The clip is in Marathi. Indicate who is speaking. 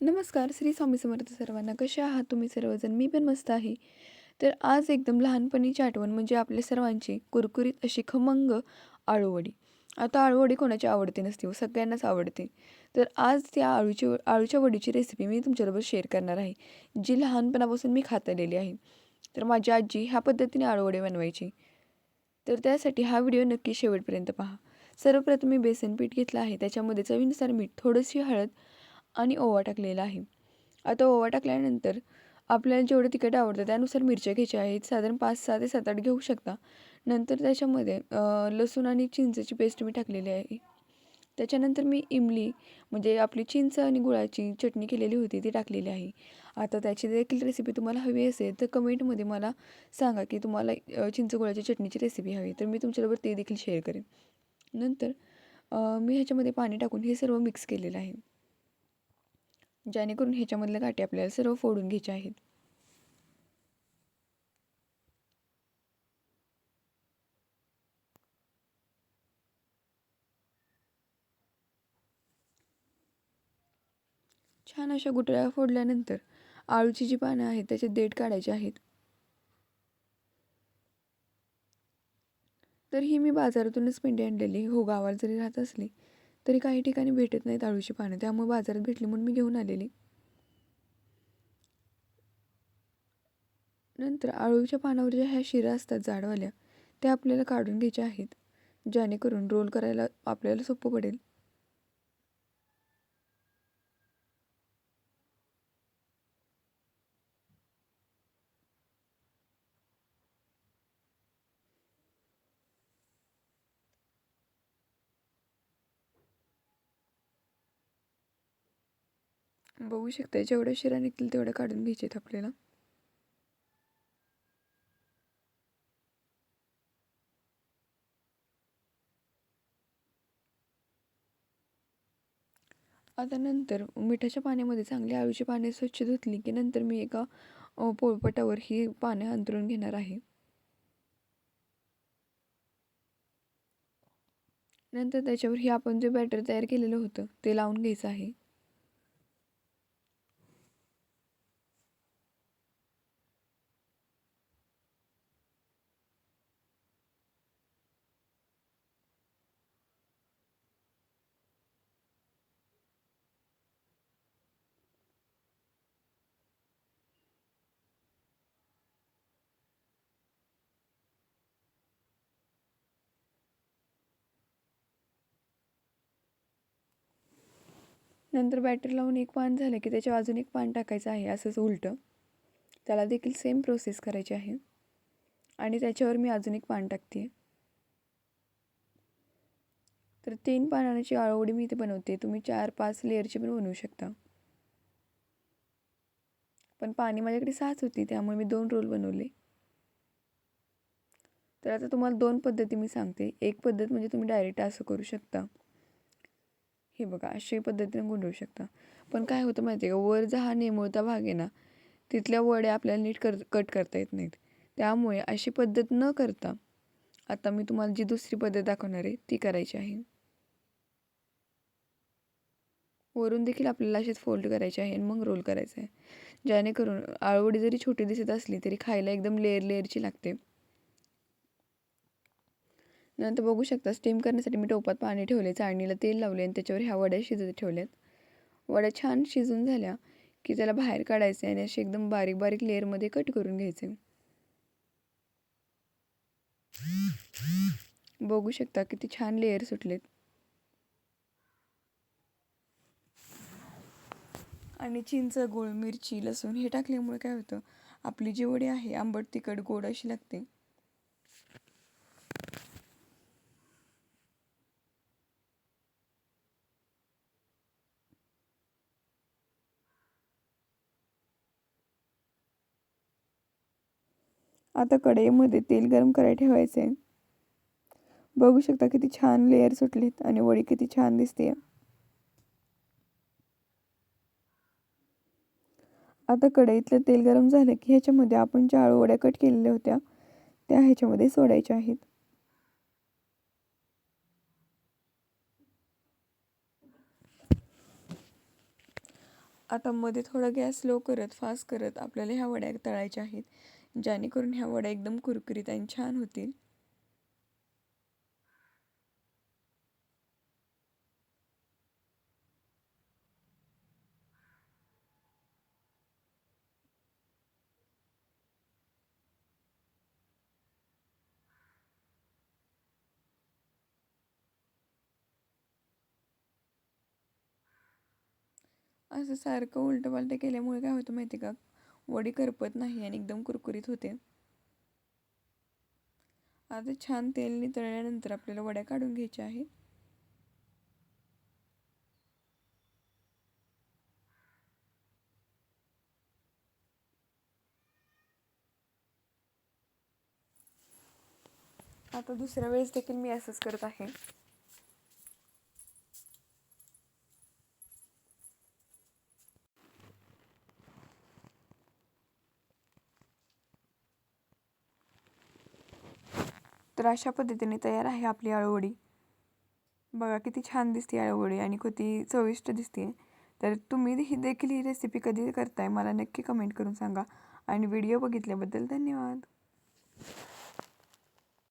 Speaker 1: नमस्कार श्री स्वामी समर्थ सर्वांना. कसे आहात तुम्ही सर्वजण? मी पण मस्त आहे. तर आज एकदम लहानपणीची आठवण म्हणजे आपल्या सर्वांची कुरकुरीत अशी खमंग आळूवडी. आता आळूवडी कोणाची आवडते नसते व सगळ्यांनाच आवडते. तर आज त्या आळूची आळूच्या वडीची रेसिपी मी तुमच्याबरोबर शेअर करणार आहे जी लहानपणापासून मी खात आलेली आहे. तर माझी आजी ह्या पद्धतीने आळूवडी बनवायची. तर त्यासाठी हा व्हिडिओ नक्की शेवटपर्यंत पहा. सर्वप्रथम मी बेसन पीठ घेतलं आहे त्याच्यामध्ये चवीनुसार मीठ थोडीशी हळद आणि ओवा टाकलेला आहे. आता ओवा टाकल्यानंतर आपल्याला जेवढं तिखट आवडतं त्यानुसार मिरच्या घ्यायच्या आहेत. साधारण पाच सहा ते सात आठ घेऊ शकता. नंतर त्याच्यामध्ये लसूण आणि चिंचेची पेस्ट मी टाकलेली आहे. त्याच्यानंतर मी इमली म्हणजे आपली चिंच आणि गुळाची चटणी केलेली होती ती टाकलेली आहे. आता त्याची देखील रेसिपी तुम्हाला हवी असेल तर कमेंटमध्ये मला सांगा की तुम्हाला चिंच गुळाची चटणीची रेसिपी हवी तर मी तुमच्याबरोबर ते देखील शेअर करेन. नंतर मी ह्याच्यामध्ये पाणी टाकून हे सर्व मिक्स केलेलं आहे. जेणेकरून ह्याच्यामधल्या गाठी आपल्याला सर्व फोडून घ्यायच्या आहेत. छान अशा गुटळ्या फोडल्यानंतर आळूची जी पानं आहेत त्याचे देठ काढायचे आहेत. तर ही मी बाजारातूनच पेंडी आणलेली हो गावाला जरी राहत असली तरी काही ठिकाणी भेटत नाहीत आळूची पानं. त्यामुळे बाजारात भेटली म्हणून मी घेऊन आलेली. नंतर आळूच्या पानावर ज्या ह्या शिरा असतात जाडवाल्या त्या आपल्याला काढून घ्यायच्या आहेत. जेणेकरून रोल करायला आपल्याला सोपं पडेल. बघू शकता. जेवढ्या शिरा निघतील तेवढ्या काढून घ्यायचे आहेत आपल्याला. आता नंतर मिठाच्या पाण्यामध्ये चांगली आळूची पाने स्वच्छ धुतली की नंतर मी एका पोळपटावर ही पाने अंतरून घेणार आहे. नंतर त्याच्यावर ही आपण जे बॅटर तयार केलेलं होतं ते लावून घ्यायचं आहे. नंतर बॅटर लावून एक पान झालं की त्याच्या अजून एक पान टाकायचं आहे असंच उलटं. त्याला देखील सेम प्रोसेस करायची आहे. आणि त्याच्यावर मी अजून एक पान टाकते. तर तीन पानाची आळवडी मी इथे बनवते. तुम्ही चार पाच लेअरची पण बनवू शकता. पण पाणी माझ्याकडे सहाच होती त्यामुळे मी दोन रोल बनवले. तर आता तुम्हाला दोन पद्धती मी सांगते. एक पद्धत म्हणजे तुम्ही डायरेक्ट असं करू शकता. हे बघा अशाही पद्धतीने गुंडवू शकता. पण काय होतं माहिती आहे का वर जा हा नेमुळता भाग आहे ना तिथल्या वड्या आपल्याला नीट कर कट करता येत नाहीत. त्यामुळे अशी पद्धत न करता आता मी तुम्हाला जी दुसरी पद्धत दाखवणार आहे ती करायची आहे. वरून देखील आपल्याला असेच फोल्ड करायचे आहे आणि मग रोल करायचं आहे. जेणेकरून आळवडी जरी छोटी दिसत असली तरी खायला एकदम लेअर लेअरची लागते. नंतर बघू शकता स्टीम करण्यासाठी मी टोपात पाणी ठेवले चाळणीला तेल लावले आणि त्याच्यावर ह्या वड्या शिजत ठेवल्यात. वड्या छान शिजून झाल्या की त्याला बाहेर काढायचे आणि असे एकदम बारीक बारीक लेअरमध्ये कट करून घ्यायचे. बघू शकता किती छान लेअर सुटलेत. आणि चिंच गोळ मिरची लसूण हे टाकल्यामुळे काय होतं आपली जी वडी आहे आंबट तिखट गोड अशी लागते. आता कढईमध्ये तेल गरम करायला आहे बघू शकता किती छान लेअर सुटलीत आणि वडी किती छान दिसते आता कढईतलं तेल गरम झालं की ह्याच्यामध्ये आपण ज्या आळू वड्या कट केलेल्या होत्या त्या ह्याच्यामध्ये सोडायच्या आहेत. आता मध्ये थोडा गॅस स्लो करत फास्ट करत आपल्याला ह्या वड्या तळायच्या आहेत. जेणेकरून ह्या वड्या एकदम कुरकुरीत आणि छान होतील. असं सारखं उलटं पालटं केल्यामुळे काय होतं माहिती का? वडी करपत नाही आणि एकदम कुरकुरीत होते. आता छान तेल नितळल्यानंतर आपल्याला वड्या काढून घ्यायच्या आहेत आता दुसऱ्या वेळेस देखील मी असंच करत आहे. तर अशा पद्धतीने तयार आहे आपली आळूवडी. बघा किती छान दिसते आळूवडी आणि किती चविष्ट दिसते. तर तुम्ही ही देखील ही रेसिपी कधी करताय मला नक्की कमेंट करून सांगा. आणि व्हिडिओ बघितल्याबद्दल धन्यवाद.